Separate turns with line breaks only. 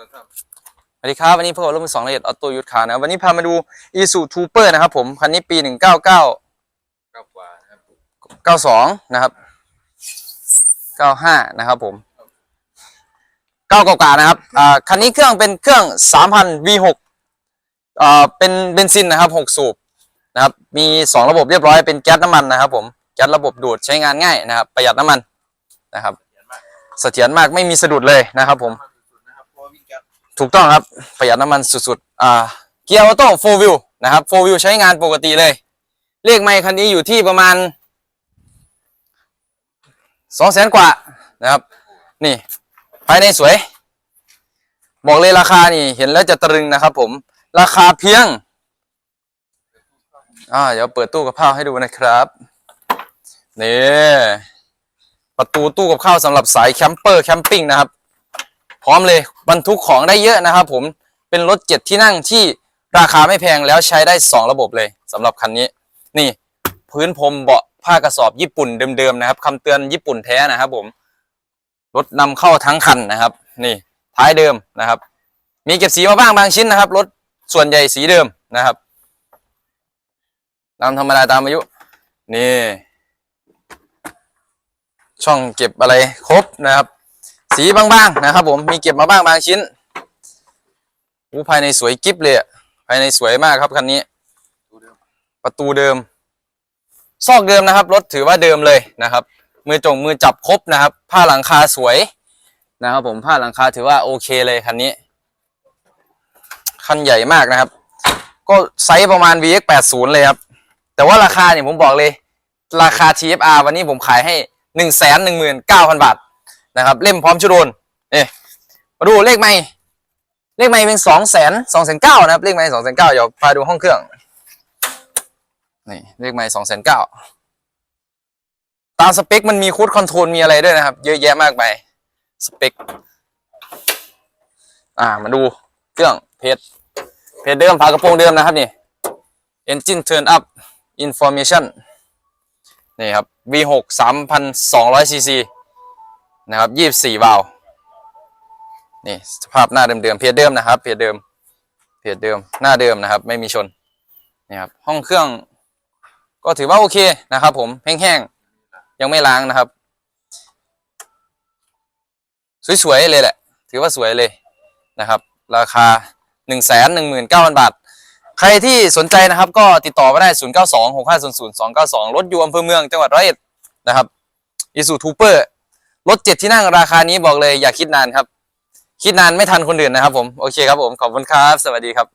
สวัสดีครับวันนี้พวกเรารุ่นสองละเอียดออโต้ยุทธคานะวันนี้พามาดู i s u t u p e r นะครับผมคันนี้ปี199
เก้าเกว่านะครับ
92นะครับ95นะครับผม9กว่านะครับอ่าคันนี้เครื่องเป็นเครื่อง3,000 V6 อ่าเป็นเบนซินนะครับ6สูบนะครับมี2ระบบเรียบร้อยเป็นแก๊สน้ำมันนะครับผมแก๊สระบบดูดใช้งานง่ายนะครับ ประหยัดน้ำมันนะครับเสถียรมากไม่มีสะดุดเลยนะครับผม ถูกต้องครับประหยัดน้ำมันสุดๆอ่าเกียร์ออโต้โฟวิวนะครับโฟวิวใช้งานปกติเลยเลขไมค์คันนี้อยู่ที่ประมาณสองแสนกว่านะครับ นี่ภายในสวย บอกเลยราคานี่ เห็นแล้วจะตรึงนะครับผม ราคาเพียงอ่าเดี๋ยวเปิดตู้กับข้าวให้ดูนะครับนี่ประตูตู้กับข้าวสำหรับสายแคมเปอร์แคมปิ้งนะครับ ร้อมเลยบรรทุกของได้เยอะนะครับผมเป็นรถเจ็ดที่นั่งที่ราคาไม่แพงแล้วใช้ได้ 2 ระบบเลยสำหรับคันนี้ นี่พื้นพรมเบาะผ้ากระสอบญี่ปุ่นเดิมๆนะครับคำเตือนญี่ปุ่นแท้นะครับผมรถนำเข้าทั้งคันนะครับ นี่ท้ายเดิมนะครับ มีเก็บสีมาบ้างบางชิ้นนะครับรถส่วนใหญ่สีเดิมนะครับตามธรรมดาตามอายุ นี่ ช่องเก็บอะไรครบนะครับ สีบางๆนะครับ ผมมีเก็บมาบ้างบางชิ้นอู้ภายในสวยกิ๊บเลยภายในสวยมากครับคันนี้ ประตูเดิม ซอกเดิมนะครับ รถถือว่าเดิมเลยนะครับ มือจงมือจับครบนะครับ ผ้าหลังคาสวยนะครับ ผมผ้าหลังคาถือว่าโอเคเลยคันนี้ คันใหญ่มากนะครับ ก็ไซส์ประมาณ VX 80 เลยครับ แต่ว่าราคาเนี่ยผมบอกเลย ราคา TFR วันนี้ผมขายให้หนึ่งแสนหนึ่งหมื่นเก้าพันบาท นะครับ เล่มพร้อมชุดโอนนี่มาดูเลขไม่เลขไม่เป็นสองแสนสองแสนเก้านะครับ เลขไม่สองแสนเก้าเดี๋ยวพาดูห้องเครื่องนี่เลขไม่สองแสนเก้าตามสเปคมันมีคูดคอนโทรลมีอะไรด้วยนะครับ เยอะแยะมากมายสเปค อ่ามาดูเครื่องเพจเพจเดิมฝากระโปรงเดิมนะครับนี่ engine turn up information นี่ครับ V6 3,200 cc นะครับยี่สี่วาล์วนี่สภาพหน้าเดิมๆเพจเดิมนะครับ เพจเดิม เพจเดิม หน้าเดิมนะครับ ไม่มีชนนี่ครับห้องเครื่อง ก็ถือว่าโอเคนะครับ ผมแห้งๆยังไม่ล้างนะครับ สวยๆเลยแหละ ถือว่าสวยเลยนะครับ ราคาหนึ่งแสนหนึ่งหมื่นเก้าพันบาท ใครที่สนใจนะครับ ก็ติดต่อมาได้ 0 9 2 6 5 0 0 2 9 2 รถอยู่อำเภอเมืองจังหวัดร้อยเอ็ดนะครับอีซูทูเปอร์ รถเจ็ดที่นั่งราคานี้บอกเลยอย่าคิดนานครับ คิดนานไม่ทันคนอื่นนะครับผม โอเคครับผม ขอบคุณครับ สวัสดีครับ